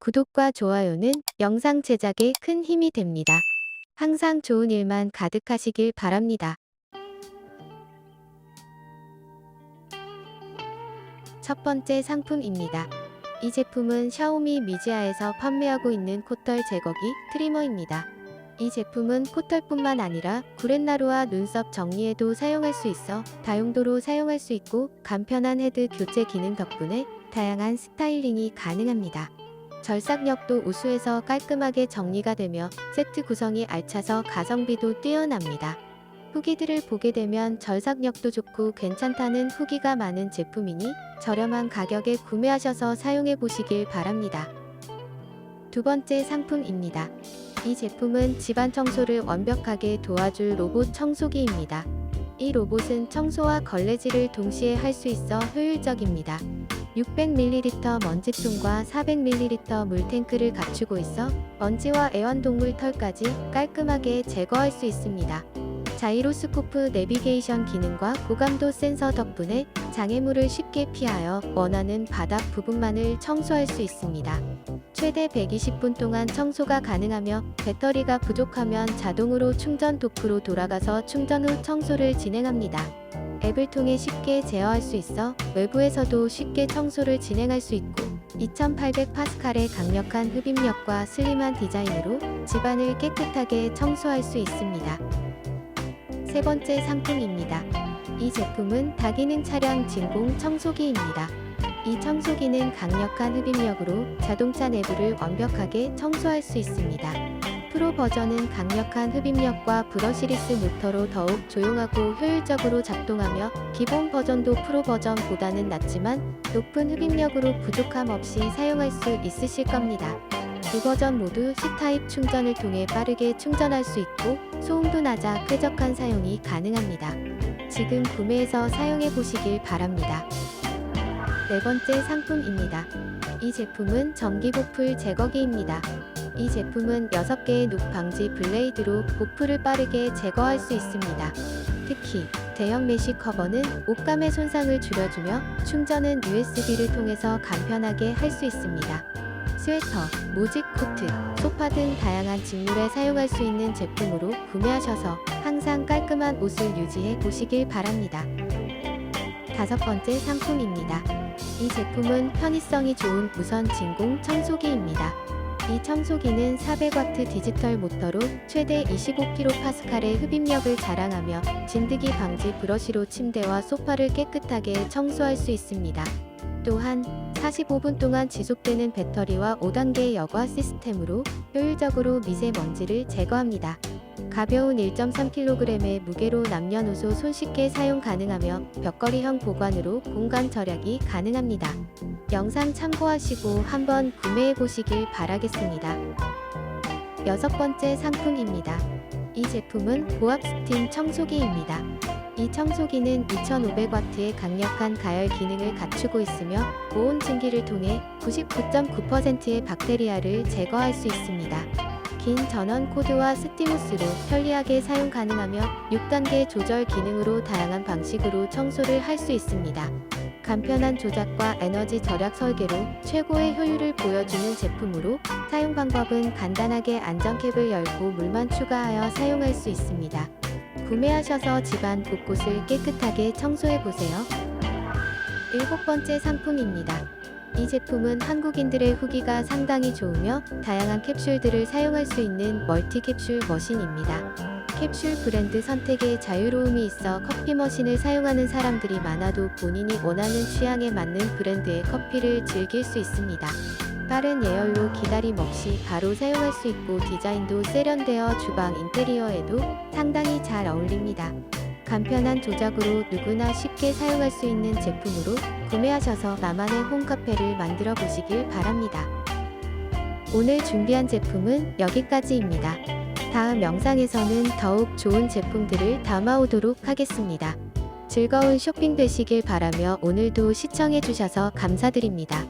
구독과 좋아요는 영상 제작에 큰 힘이 됩니다. 항상 좋은 일만 가득하시길 바랍니다. 첫 번째 상품입니다. 이 제품은 샤오미 미지아에서 판매하고 있는 코털 제거기 트리머입니다. 이 제품은 코털뿐만 아니라 구렛나루와 눈썹 정리에도 사용할 수 있어 다용도로 사용할 수 있고 간편한 헤드 교체 기능 덕분에 다양한 스타일링이 가능합니다. 절삭력도 우수해서 깔끔하게 정리가 되며 세트 구성이 알차서 가성비도 뛰어납니다. 후기들을 보게 되면 절삭력도 좋고 괜찮다는 후기가 많은 제품이니 저렴한 가격에 구매하셔서 사용해 보시길 바랍니다. 두 번째 상품입니다. 이 제품은 집안 청소를 완벽하게 도와줄 로봇 청소기입니다. 이 로봇은 청소와 걸레질을 동시에 할 수 있어 효율적입니다. 600ml 먼지통과 400ml 물탱크를 갖추고 있어 먼지와 애완동물 털까지 깔끔하게 제거할 수 있습니다. 자이로스코프 내비게이션 기능과 고감도 센서 덕분에 장애물을 쉽게 피하여 원하는 바닥 부분만을 청소할 수 있습니다. 최대 120분 동안 청소가 가능하며 배터리가 부족하면 자동으로 충전 도크로 돌아가서 충전 후 청소를 진행합니다. 앱을 통해 쉽게 제어할 수 있어 외부에서도 쉽게 청소를 진행할 수 있고 2800 파스칼의 강력한 흡입력과 슬림한 디자인으로 집안을 깨끗하게 청소할 수 있습니다. 세 번째 상품입니다. 이 제품은 다기능 차량 진공 청소기입니다. 이 청소기는 강력한 흡입력으로 자동차 내부를 완벽하게 청소할 수 있습니다. 프로 버전은 강력한 흡입력과 브러시리스 모터로 더욱 조용하고 효율적으로 작동하며 기본 버전도 프로 버전보다는 낮지만 높은 흡입력으로 부족함 없이 사용할 수 있으실 겁니다. 두 버전 모두 C타입 충전을 통해 빠르게 충전할 수 있고 소음도 낮아 쾌적한 사용이 가능합니다. 지금 구매해서 사용해 보시길 바랍니다. 네 번째 상품입니다. 이 제품은 전기 보풀 제거기입니다. 이 제품은 6개의 눅 방지 블레이드로 보풀을 빠르게 제거할 수 있습니다. 특히 대형 메쉬 커버는 옷감의 손상을 줄여주며 충전은 USB를 통해서 간편하게 할 수 있습니다. 스웨터, 모직 코트, 소파 등 다양한 직물에 사용할 수 있는 제품으로 구매하셔서 항상 깔끔한 옷을 유지해 보시길 바랍니다. 다섯 번째 상품입니다. 이 제품은 편의성이 좋은 무선 진공 청소기입니다. 이 청소기는 400W 디지털 모터로 최대 25kPa의 흡입력을 자랑하며 진드기 방지 브러시로 침대와 소파를 깨끗하게 청소할 수 있습니다. 또한 45분 동안 지속되는 배터리와 5단계의 여과 시스템으로 효율적으로 미세먼지를 제거합니다. 가벼운 1.3kg의 무게로 남녀노소 손쉽게 사용 가능하며 벽걸이형 보관으로 공간 절약이 가능합니다. 영상 참고하시고 한번 구매해 보시길 바라겠습니다. 여섯 번째 상품입니다. 이 제품은 보압 스팀 청소기입니다. 이 청소기는 2500W의 강력한 가열 기능을 갖추고 있으며 고온 증기를 통해 99.9%의 박테리아를 제거할 수 있습니다. 긴 전원 코드와 스티무스로 편리하게 사용 가능하며 6단계 조절 기능으로 다양한 방식으로 청소를 할 수 있습니다. 간편한 조작과 에너지 절약 설계로 최고의 효율을 보여주는 제품으로 사용 방법은 간단하게 안전캡을 열고 물만 추가하여 사용할 수 있습니다. 구매하셔서 집안 곳곳을 깨끗하게 청소해 보세요. 일곱 번째 상품입니다. 이 제품은 한국인들의 후기가 상당히 좋으며 다양한 캡슐들을 사용할 수 있는 멀티 캡슐 머신입니다. 캡슐 브랜드 선택에 자유로움이 있어 커피 머신을 사용하는 사람들이 많아도 본인이 원하는 취향에 맞는 브랜드의 커피를 즐길 수 있습니다. 빠른 예열로 기다림 없이 바로 사용할 수 있고 디자인도 세련되어 주방 인테리어에도 상당히 잘 어울립니다. 간편한 조작으로 누구나 쉽게 사용할 수 있는 제품으로 구매하셔서 나만의 홈카페를 만들어 보시길 바랍니다. 오늘 준비한 제품은 여기까지입니다. 다음 영상에서는 더욱 좋은 제품들을 담아오도록 하겠습니다. 즐거운 쇼핑 되시길 바라며 오늘도 시청해주셔서 감사드립니다.